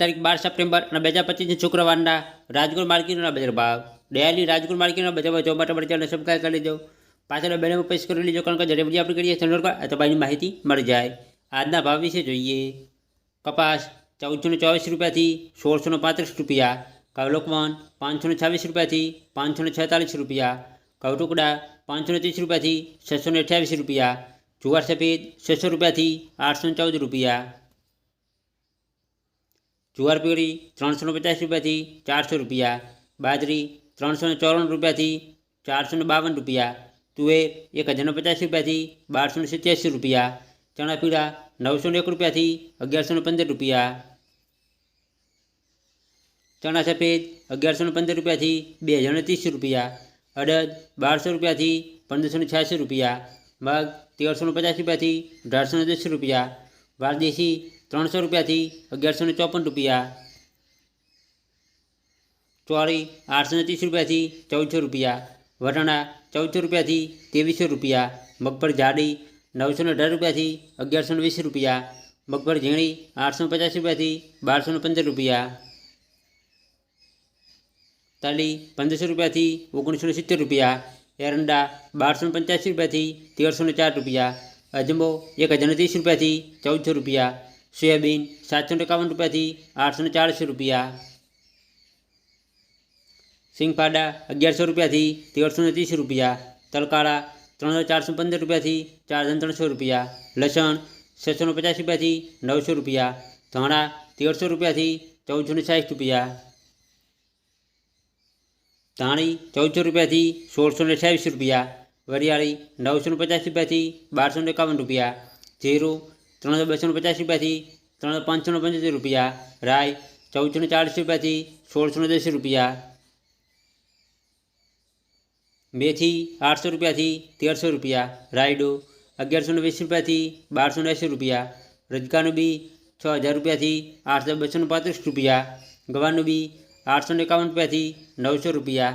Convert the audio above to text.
તારીખ બાર સપ્ટેમ્બર અને બે હજાર પચીસની શુક્રવારના રાજકોટ માર્કેટના બજાર ભાવ ડેલી રાજકોટ માર્કેટના બજાર ભાવ જોવા માટે અમારી ચેનલ સબસ્ક્રાઈબ કરી લેજો પાછળ બેને પેશ કરી લેજો કારણ કે જ્યારે બધી આપણે કરીએ ચેનલ પર તો ભાઈની માહિતી મળી જાય આજના ભાવ વિશે જોઈએ કપાસ ચૌદસો ને ચોવીસ રૂપિયાથી સોળસો ને પાંત્રીસ રૂપિયા ઘઉં લોકવન પાંચસો ને છવ્વીસ રૂપિયાથી પાંચસો ને છેતાલીસ રૂપિયા ઘઉં ટુકડા પાંચસો ને ત્રીસ રૂપિયાથી છસો ને અઠ્યાવીસ રૂપિયા જુવાર સફેદ છસો રૂપિયાથી આઠસો ને ચૌદ રૂપિયા જુવાર પીળી ત્રણસો ને પચાસ રૂપિયાથી ચારસો રૂપિયા બાજરી ત્રણસો ને ચોરાણું રૂપિયાથી ચારસો ને બાવન રૂપિયા તુવેર એક હજારને પચાસ રૂપિયાથી બારસો ને સિત્યાસી રૂપિયા ચણા પીળા નવસો ને એક રૂપિયાથી અગિયારસો ને પંદર રૂપિયા ચણા સફેદ અગિયારસો ને પંદર રૂપિયાથી બે હજાર ને ત્રીસ રૂપિયા અડદ બારસો રૂપિયાથી પંદરસો ને છ્યાસી રૂપિયા મગ તેરસો ને પચાસ રૂપિયાથી અઢારસો ને દસ રૂપિયા વારદેશી ત્રણસો રૂપિયાથી અગિયારસો ને ચોપન રૂપિયા. ચોળી આઠસો ને ત્રીસ રૂપિયાથી ચૌદસો રૂપિયા. વટાણા ચૌદસો રૂપિયાથી ત્રેવીસો રૂપિયા. મગફળી જાડી નવસો ને અઢાર રૂપિયાથી અગિયારસો ને વીસ રૂપિયા. મગફળી ઝીણી આઠસો પચાસ રૂપિયાથી બારસો ને પંદર રૂપિયા. તાલી પંદરસો રૂપિયાથી ઓગણીસો ને સિત્તેર રૂપિયા. એરંડા બારસો ને પંચ્યાસી રૂપિયાથી તેરસો ને ચાર રૂપિયા. અજમો એક હજાર ને ત્રીસ રૂપિયાથી ચૌદસો રૂપિયા. સોયાબીન સાતસો એકાવન રૂપિયાથી આઠસો ને ચારસો રૂપિયા. સિંગપાડા અગિયારસો રૂપિયાથી તેરસો ને ત્રીસ રૂપિયા. તલકાળા ત્રણ હજાર ચારસો પંદર રૂપિયાથી ચાર હજાર ત્રણસો રૂપિયા. લસણ છસો ને પચાસ રૂપિયાથી નવસો રૂપિયા. ધાણા તેરસો રૂપિયાથી ચૌદસો ને સાઠ રૂપિયા. ધાણી ચૌદસો રૂપિયાથી સોળસો ને અઠ્યાવીસ રૂપિયા. વરિયાળી નવસો ને પચાસ રૂપિયાથી બારસો ને એકાવન રૂપિયા. જીરું ત્રણસો બસો પચાસ રૂપિયાથી ત્રણસો પાંચસો ને પંચોતેર રૂપિયા. રાય ચૌદસો ને ચાળીસ રૂપિયાથી સોળસો ને દસ રૂપિયા. મેથી આઠસો રૂપિયાથી તેરસો રૂપિયા. રાયડો અગિયારસો ને વીસ રૂપિયાથી બારસો એંસી રૂપિયા. રજકાનું બી છ હજાર રૂપિયાથી આઠસો બસો પાંત્રીસ રૂપિયા. ગવાનું બી આઠસો ને એકાવન રૂપિયાથી નવસો રૂપિયા.